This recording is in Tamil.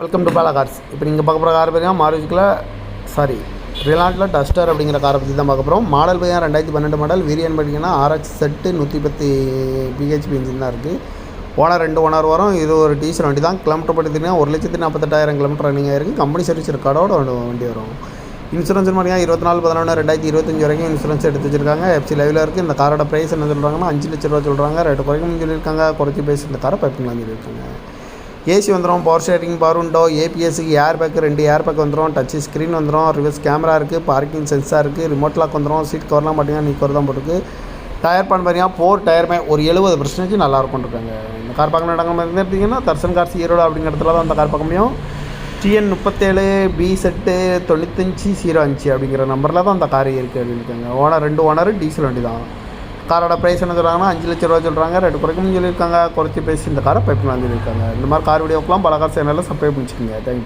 வெல்கம் டு பாலா கார்ஸ் இப்போ நீங்கள் பார்க்க போகிற கார் பார்த்தீங்கன்னா மாருதிக்கில் சாரி ரிலாண்டில் டஸ்டர் அப்படிங்கிற காரை பற்றி தான் பார்க்க போகிறோம் மாடல் பார்த்தீங்கன்னா ரெண்டாயிரத்தி பன்னெண்டு மாடல் வீரியன் பார்த்தீங்கன்னா ஆர்எக்ஸ் செட்டு நூற்றி பத்து பிஹெச்பி இன்ஜின் தான் இருக்குது ஓனர் ரெண்டு ஓனர் வரும். இது ஒரு டீசல் வண்டி தான். கிலோமீட்டர் பார்த்தீங்கன்னா ஒரு லட்சத்தி நாற்பத்தெட்டாயிரம் கிலோமீட்டர் ரன்னிங் ஆயிருக்கு கம்பெனி சர்வீஸ் ரெக்கார்டோட ஒரு வண்டி வரும். இன்சூரன்ஸ் பார்த்தீங்கன்னா இருபத்தி நாலு பதினொன்று ரெண்டாயிரத்தி இருபத்தஞ்சு வரைக்கும் இன்சூரன்ஸ் எடுத்து வச்சிருக்காங்க. எஃப்சி லைவில் இருக்குது இந்த காரோட ப்ரைஸ் என்ன சொல்கிறாங்கன்னா அஞ்சு லட்ச ரூபா சொல்கிறாங்க ரெண்டு குறைக்கணும்னு சொல்லியிருக்காங்க. குறைச்சி பேசி இந்த காரை பைப்பிங்களாம் சொல்லியிருக்காங்க. ஏசி வந்துடும் பவர் ஸ்டேரிங் பவர் உண்டோ ஏபிஎஸ்க்கு ஏர் பேக் ரெண்டு ஏர் பேக் வந்துடும் டச் ஸ்க்ரீன் வந்துடும் ரிவர்ஸ் கேமரா இருக்குது பார்க்கிங் சென்சார் இருக்குது ரிமோட் லாக் வந்துடும் சீட் கவர்லாம் பார்த்தீங்கன்னா நீ கவர் தான் போட்டுருக்கு. டயர் பண்ண பார்த்தீங்கன்னா ஃபோர் டயருமே ஒரு எழுபது பர்சன்டேஜ் நல்லா இருக்கும் இருக்காங்க இந்த கார் பார்க்கணும் இடங்கள் எடுத்தீங்கன்னா தர்சன் கார்ஸ் ஈரோடு அப்படிங்கிற இடத்துல தான் அந்த கார் பார்க்க முடியும். டிஎன் முப்பத்தேழு பி செட்டு தொண்ணூத்தஞ்சு ஜீரோ அஞ்சு அப்படிங்கிற நம்பரில் தான் அந்த கார் இருக்குது அப்படின்னு இருக்காங்க. ஓனர் ரெண்டு ஓனர் டீசல் வண்டி தான் காரோட ப்ரைஸ் என்ன சொல்கிறாங்கன்னா அஞ்சு லட்ச ரூபா சொல்கிறாங்க ரெண்டு குறைக்கும் சொல்லியிருக்காங்க. குறைச்சி பேசி இந்த காரை பைப்பில் சொல்லியிருக்காங்க இந்த மாதிரி கார் வீடியோக்கெலாம் பல கார் சேனலில் சப்ஸ்கிரைப் பண்ணிச்சுக்கோங்க. தேங்க்யூ